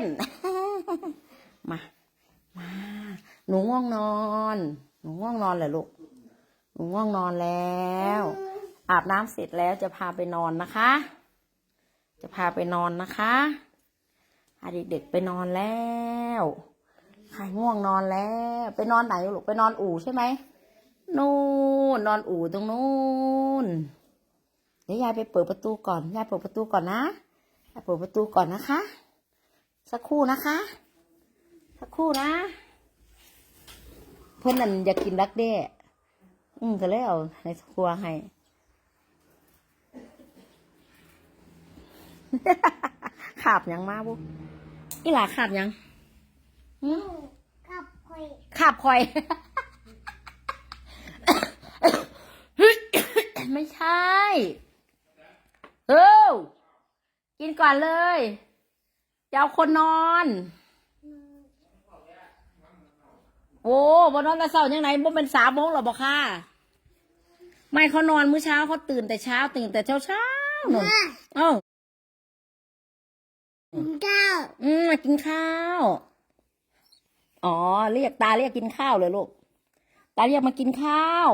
น มา มา หนูง่วงนอน หนูง่วงนอนเหรอลูก หนูง่วงนอนแล้ว อาบน้ำเสร็จแล้วจะพาไปนอนนะคะ จะพาไปนอนนะคะพาเด็กๆไปนอนแล้วใครง่วงนอนแล้ว ไปนอนไหนลูก ไปนอนอู่ใช่ไหมนู่นนอนอู่ตรงนู้นเดี๋ยวยายไปเปิดประตูก่อน ยายเปิดประตูก่อนนะ ยายเปิดประตูก่อนนะคะ สักครู่นะคะ สักครู่นะ เพื่อนนั่นอยากกินดักเด้อืมก็เลยเอาในครัวให้ ขาบหยังมาบุอีหลาขาบหยังหืมกับคุยขาบคอยไม่ใช่ เออกินก่อนเลย จะเอาคนนอน โอ้บนนอนกระเซายังไงบ่เป็นสามโมงหรอบอกค่ะ ไม่เขานอนมื้อเช้าเขาตื่นแต่เช้าตื่นแต่เช้าเช้าๆหนุ่นเอ้าเก้าอืมมากินข้าว อ๋อ เรียกตาเรียกกินข้าวเลยลูก ตาเรียกมากินข้าว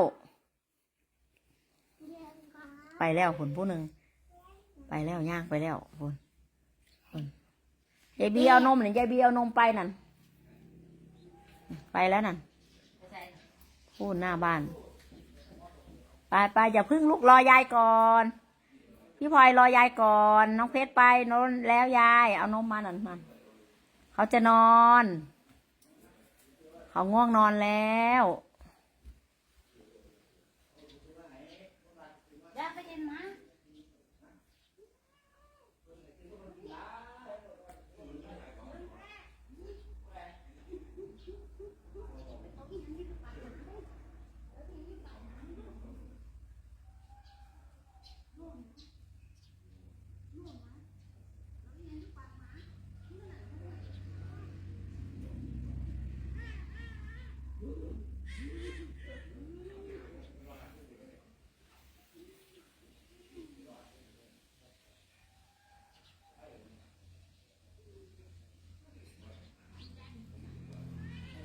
ไปแล้วคนผู้หนึ่ง ไปแล้วย่างไปแล้วคนคน ยายบีเอานมเนี่ยยายบีเอานมไปนั่น ไปแล้วนั่นพูดหน้าบ้าน ไปไปอย่าพึ่งลุกรอยายก่อน พี่พลอยรอยายก่อน น้องเพชรไปน้นแล้วยาย เอานมมาหน่อยมันเขาจะนอน เขาง่วงนอนแล้ว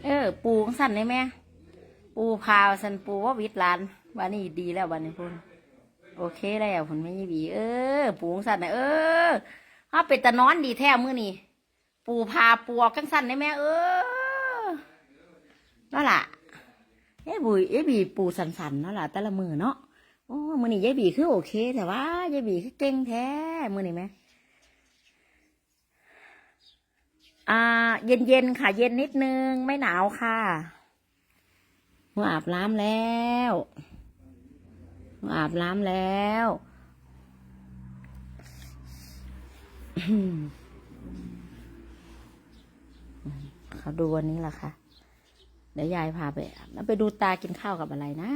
เออ ปูงสั่นได้ไหมปูพาวสันปูว่าวิทลานวันนี้ดีแล้ววันนี้พุ่นโอเคแล้วพุ่นไม่ยีบีเออ ปูงสั่นนะเออถ้าเป็นตะนอนดีแท้มือนี่ปูพาปูออกกันสั่นได้ไหมเออนั่นล่ะเอ้บุยเอ้บีปูสันสันๆนั่นล่ะแต่ละมือเนาะโอ้มือนี่ยายบีคือโอเค แต่ว่ายายบีคือเก่งแท้มือนี่ไหม อ่า เย็นเย็นๆค่ะ เย็นนิดนึง ไม่หนาวค่ะหนูอาบน้ำแล้วหนูอาบน้ำแล้วเขาดูวันนี้แหละค่ะ เดี๋ยวยายพาไปอาบแล้วไปดูตากินข้าวกับอะไรนะ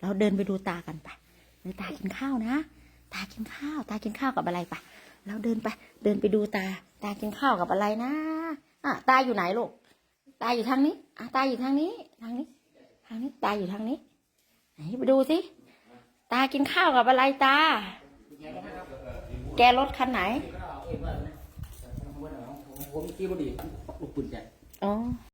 เราเดินไปดูตากันไปเดี๋ยวตากินข้าวนะ ตากินข้าว ตากินข้าวกับอะไรปะเราเดินไป เดินไปดูตา ตากินข้าวกับอะไรนะอะตาอยู่ไหนลูก ตาอยู่ทางนี้อะตาอยู่ทางนี้ ทางนี้ ทางนี้ ตาอยู่ทางนี้ ไหนไปดูสิ ตากินข้าวกับอะไรตา แกรถคันไหน ผมที่บดีลูกปืนใหญ่อ๋อ